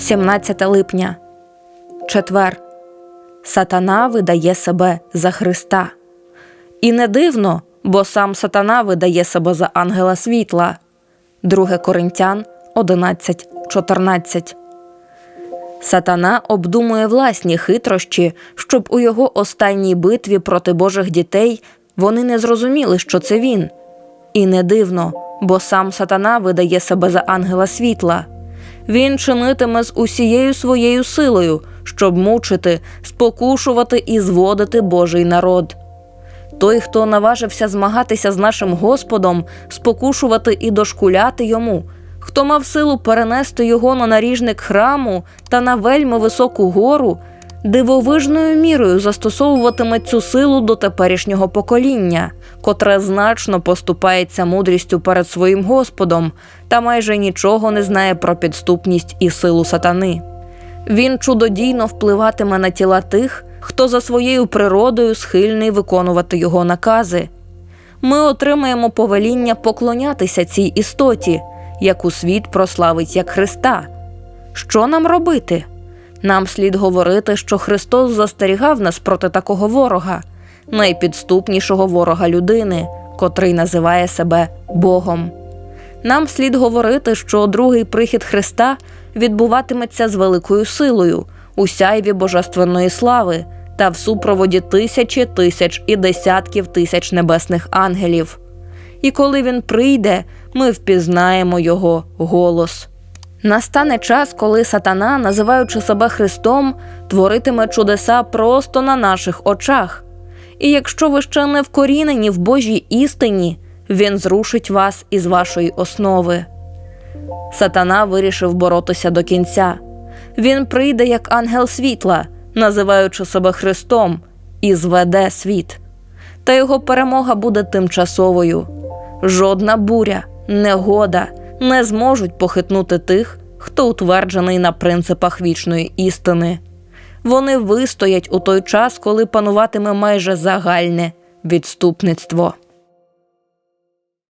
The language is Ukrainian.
17 липня. Четвер. Сатана видає себе за Христа. І не дивно, бо сам сатана видає себе за ангела світла. 2 Коринтян 11.14. Сатана обдумує власні хитрощі, щоб у його останній битві проти Божих дітей вони не зрозуміли, що це він. І не дивно, бо сам сатана видає себе за ангела світла. Він чинитиме з усією своєю силою, щоб мучити, спокушувати і зводити Божий народ. Той, хто наважився змагатися з нашим Господом, спокушувати і дошкуляти йому, хто мав силу перенести його на наріжник храму та на вельми високу гору, дивовижною мірою застосовуватиме цю силу до теперішнього покоління, котре значно поступається мудрістю перед своїм Господом та майже нічого не знає про підступність і силу сатани. Він чудодійно впливатиме на тіла тих, хто за своєю природою схильний виконувати його накази. Ми отримаємо повеління поклонятися цій істоті, яку світ прославить як Христа. Що нам робити? Нам слід говорити, що Христос застерігав нас проти такого ворога, найпідступнішого ворога людини, котрий називає себе Богом. Нам слід говорити, що другий прихід Христа відбуватиметься з великою силою, у сяйві божественної слави та в супроводі тисячі тисяч і десятків тисяч небесних ангелів. І коли він прийде, ми впізнаємо його голос. Настане час, коли сатана, називаючи себе Христом, творитиме чудеса просто на наших очах. І якщо ви ще не вкорінені в Божій істині, він зрушить вас із вашої основи. Сатана вирішив боротися до кінця. Він прийде як ангел світла, називаючи себе Христом, і зведе світ. Та його перемога буде тимчасовою. Жодна буря, негода не зможуть похитнути тих, хто утверджений на принципах вічної істини. Вони вистоять у той час, коли пануватиме майже загальне відступництво.